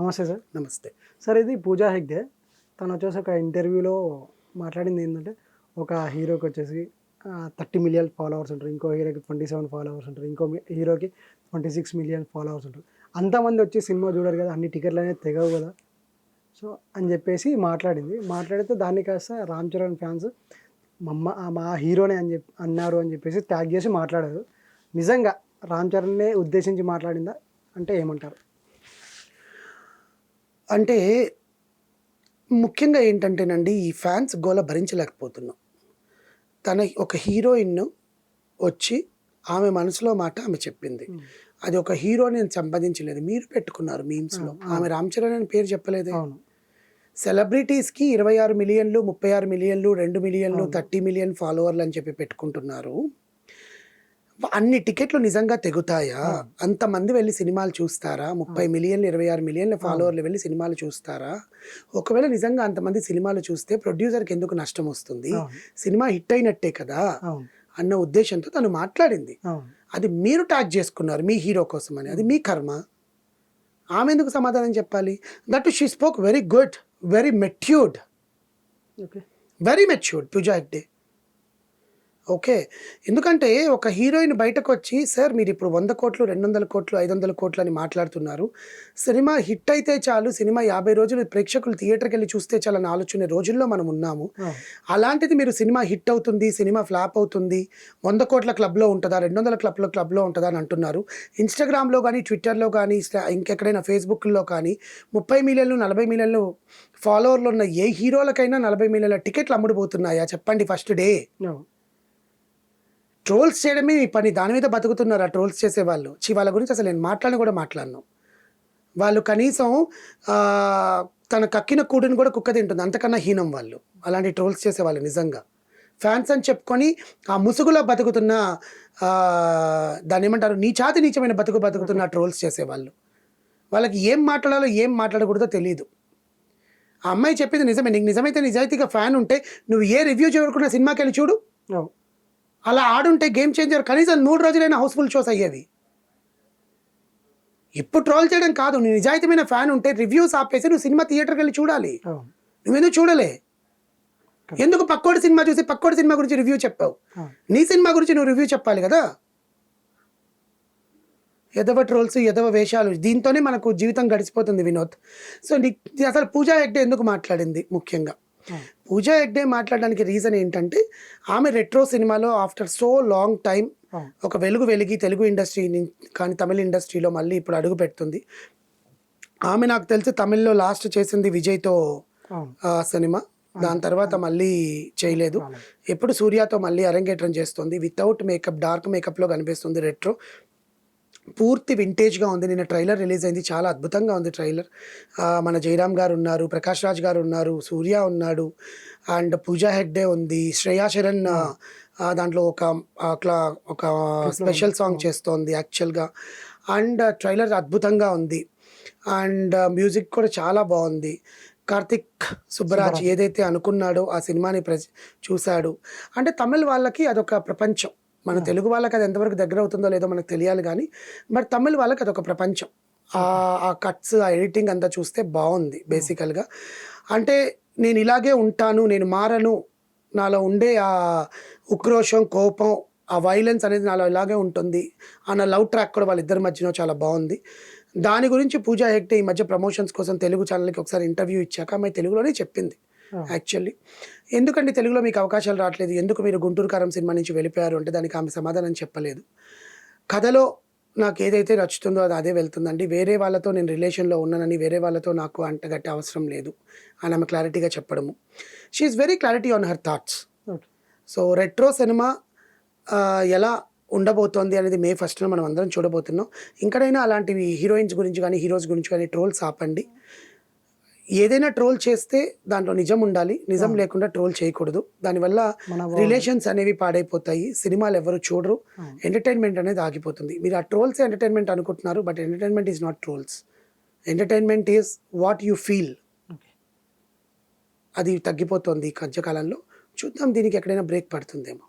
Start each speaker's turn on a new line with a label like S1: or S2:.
S1: నమస్తే సార్.
S2: నమస్తే.
S1: సార్ ఇది పూజా హెగ్డే. తను వచ్చేసి ఒక ఇంటర్వ్యూలో మాట్లాడింది ఏంటంటే ఒక హీరోకి వచ్చేసి థర్టీ మిలియన్ ఫాలోవర్స్ ఉంటారు. ఇంకో హీరోకి ట్వంటీ సెవెన్ ఫాలోవర్స్ ఉంటారు. ఇంకో హీరోకి ట్వంటీ సిక్స్ మిలియన్ ఫాలోవర్స్ ఉంటారు. అంతమంది వచ్చి సినిమా చూడరు కదా అన్ని టికెట్లు అనేది తెగవు కదా. సో అని చెప్పేసి మాట్లాడింది. మాట్లాడితే దాన్ని కాస్త రామ్ చరణ్ ఫ్యాన్స్ మమ్మ మా హీరోనే అని చెప్పి అన్నారు అని చెప్పేసి ట్యాగ్ చేసి మాట్లాడారు. నిజంగా రామ్ చరణ్నే ఉద్దేశించి మాట్లాడిందా? అంటే ఏమంటారు?
S2: అంటే ముఖ్యంగా ఏంటంటేనండి ఈ ఫ్యాన్స్ గోల భరించలేకపోతున్నాం. తన ఒక హీరోయిన్ వచ్చి ఆమె మనసులో మాట ఆమె చెప్పింది. అది ఒక హీరోని నేను సంపాదించలేదు మీరు పెట్టుకున్నారు మీమ్స్లో. ఆమె రామ్ చరణ్ అని పేరు చెప్పలేదే?
S1: అవును.
S2: సెలబ్రిటీస్కి ఇరవై ఆరు మిలియన్లు ముప్పై ఆరు మిలియన్లు రెండు మిలియన్లు థర్టీ మిలియన్ ఫాలోవర్లు అని చెప్పి పెట్టుకుంటున్నారు. అన్ని టికెట్లు నిజంగా తెగుతాయా? అంతమంది వెళ్ళి సినిమాలు చూస్తారా? ముప్పై మిలియన్లు ఇరవై ఆరు మిలియన్ల ఫాలోవర్లు వెళ్ళి సినిమాలు చూస్తారా? ఒకవేళ నిజంగా అంతమంది సినిమాలు చూస్తే ప్రొడ్యూసర్కి ఎందుకు నష్టం వస్తుంది. సినిమా హిట్ అయినట్టే కదా? అన్న ఉద్దేశంతో తను మాట్లాడింది. అది మీరు ట్యాగ్ చేసుకున్నారు మీ హీరో కోసం అని అది మీ కర్మ. ఆమె ఎందుకు సమాధానం చెప్పాలి? That she spoke very good very matured
S1: okay.
S2: Very matured Pooja Hegde okay. ఎందుకంటే ఒక హీరోయిన్ బయటకు వచ్చి సార్ మీరు ఇప్పుడు వంద కోట్లు రెండు వందల కోట్లు ఐదు వందల కోట్లు అని మాట్లాడుతున్నారు. సినిమా హిట్ అయితే చాలు సినిమా యాభై రోజులు ప్రేక్షకులు థియేటర్కి వెళ్ళి చూస్తే చాలు అని ఆలోచనే రోజుల్లో మనం ఉన్నాము. అలాంటిది మీరు సినిమా హిట్ అవుతుంది సినిమా ఫ్లాప్ అవుతుంది వంద కోట్ల క్లబ్లో ఉంటుందా రెండు వందల క్లబ్లో క్లబ్లో ఉంటుందా అని అంటున్నారు. ఇన్స్టాగ్రామ్లో కానీ ట్విట్టర్లో కానీ ఇంకెక్కడైనా ఫేస్బుక్లో కానీ ముప్పై మిలియన్లు నలభై మిలియన్లు ఫాలోవర్లు ఉన్న ఏ హీరోలకైనా నలభై మిలియన్ల టికెట్లు అమ్ముడుపోతున్నాయా? చెప్పండి ఫస్ట్ డే. ట్రోల్స్ చేయడమే మీ పని. దాని మీద బతుకుతున్నారు ఆ ట్రోల్స్ చేసేవాళ్ళు. చి వాళ్ళ గురించి అసలు నేను మాట్లాడిన కూడా మాట్లాడను. వాళ్ళు కనీసం తన కక్కిన కూడిని కూడా కుక్క తింటుంది. అంతకన్నా హీనం వాళ్ళు. అలాంటి ట్రోల్స్ చేసేవాళ్ళు నిజంగా. ఫ్యాన్స్ అని చెప్పుకొని ఆ ముసుగులో బతుకుతున్న దాన్ని ఏమంటారు? నీచాతి నీచమైన బతుకు బతుకుతున్న ట్రోల్స్ చేసేవాళ్ళు. వాళ్ళకి ఏం మాట్లాడాలో ఏం మాట్లాడకూడదో తెలియదు ఆ అమ్మాయి చెప్పేది నిజమే. నీకు నిజమైతే నిజాయితీగా ఫ్యాన్ ఉంటే నువ్వు ఏ రివ్యూ చేయకుండా సినిమాకి వెళ్ళి చూడు అలా ఆడుంటే గేమ్ చేంజర్ కనీసం మూడు రోజులైనా హౌస్ఫుల్ షోస్ అయ్యేవి. ఇప్పుడు ట్రోల్ చేయడం కాదు నీ నిజాయితీమైన ఫ్యాన్ ఉంటే రివ్యూస్ ఆపేసి నువ్వు సినిమా థియేటర్కి వెళ్ళి చూడాలి. నువ్వెందుకు చూడలే? ఎందుకు పక్కోడి సినిమా చూసి పక్కోడి సినిమా గురించి రివ్యూ చెప్పావు? నీ సినిమా గురించి నువ్వు రివ్యూ చెప్పాలి కదా? ఎదవ ట్రోల్స్ ఎదవ వేషాలు దీంతోనే మనకు జీవితం గడిచిపోతుంది వినోద్. సో నీ- అసలు పూజా హెగ్డే ఎందుకు మాట్లాడింది ముఖ్యంగా. పూజా హెగ్డే మాట్లాడడానికి రీజన్ ఏంటంటే ఆమె రెట్రో సినిమాలో ఆఫ్టర్ సో లాంగ్ టైం
S1: అవును.
S2: ఒక వెలుగు వెలిగి తెలుగు ఇండస్ట్రీ కానీ తమిళ ఇండస్ట్రీలో మళ్ళీ ఇప్పుడు అడుగు పెడుతుంది. ఆమె నాకు తెలిసి తమిళ్ళో లాస్ట్ చేసింది విజయ్తో ఆ సినిమా. దాని తర్వాత మళ్ళీ చేయలేదు. ఎప్పుడు సూర్యతో మళ్ళీ అరంగేట్రం చేస్తుంది. వితౌట్ మేకప్ డార్క్ మేకప్లో కనిపిస్తుంది రెట్రో. పూర్తి వింటేజ్గా ఉంది. నిన్న ట్రైలర్ రిలీజ్ అయింది. చాలా అద్భుతంగా ఉంది ట్రైలర్ మన జయరామ్ గారు ఉన్నారు ప్రకాష్ రాజ్ గారు ఉన్నారు సూర్య ఉన్నాడు అండ్ పూజా హెగ్డే ఉంది. శ్రేయా శరణ్ దాంట్లో ఒక అట్లా ఒక స్పెషల్ సాంగ్ చేస్తోంది యాక్చువల్గా అండ్ ట్రైలర్ అద్భుతంగా ఉంది. అండ్ మ్యూజిక్ కూడా చాలా బాగుంది. కార్తిక్ సుబ్బరాజ్ ఏదైతే అనుకున్నాడో ఆ సినిమాని ప్ర చూశాడు. అంటే తమిళ్ వాళ్ళకి అదొక ప్రపంచం. మన తెలుగు వాళ్ళకి అది ఎంతవరకు దగ్గర అవుతుందో లేదో మనకు తెలియాలి కానీ బట్ తమిళ్ వాళ్ళకి అదొక ప్రపంచం. ఆ ఆ కట్స్ ఆ ఎడిటింగ్ అంతా చూస్తే బాగుంది బేసికల్గా. అంటే నేను ఇలాగే ఉంటాను నేను మారను నాలో ఉండే ఆ ఉక్రోషం కోపం ఆ వైలెన్స్ అనేది నాలో ఇలాగే ఉంటుంది అన్న లవ్ ట్రాక్ కూడా వాళ్ళిద్దరి మధ్యన చాలా బాగుంది. దాని గురించి పూజా హెగ్డే ఈ మధ్య ప్రమోషన్స్ కోసం తెలుగు ఛానల్కి ఒకసారి ఇంటర్వ్యూ ఇచ్చాక ఆమె తెలుగులోనే చెప్పింది. యాక్చువల్లీ. ఎందుకండి తెలుగులో మీకు అవకాశాలు రావట్లేదు? ఎందుకు మీరు గుంటూరు కారం సినిమా నుంచి వెళ్ళిపోయారు? అంటే దానికి ఆమె సమాధానం చెప్పలేదు. కథలో నాకు ఏదైతే నచ్చుతుందో అది అదే వెళ్తుందండి. వేరే వాళ్ళతో నేను రిలేషన్లో ఉన్నానని వేరే వాళ్ళతో నాకు అంటగట్టే అవసరం లేదు అని ఆమె క్లారిటీగా చెప్పడము. She's very clarity on her thoughts so retro cinema ఎలా ఉండబోతోంది అనేది మే ఫస్ట్న మనం అందరం చూడబోతున్నాం. ఇంకనైనా అలాంటివి హీరోయిన్స్ గురించి కానీ హీరోస్ గురించి కానీ ట్రోల్స్ ఆపండి. ఏదైనా ట్రోల్ చేస్తే దాంట్లో నిజం ఉండాలి. నిజం లేకుండా ట్రోల్ చేయకూడదు. దానివల్ల
S1: మన
S2: రిలేషన్స్ అనేవి పాడైపోతాయి. సినిమాలు ఎవరు చూడరు. ఎంటర్టైన్మెంట్ అనేది ఆగిపోతుంది. మీరు ఆ ట్రోల్స్ ఎంటర్టైన్మెంట్ అనుకుంటున్నారు but entertainment is not trolls. Entertainment is what you feel. అది తగ్గిపోతుంది ఈ మధ్యకాలంలో. చూద్దాం దీనికి ఎక్కడైనా బ్రేక్ పడుతుందేమో.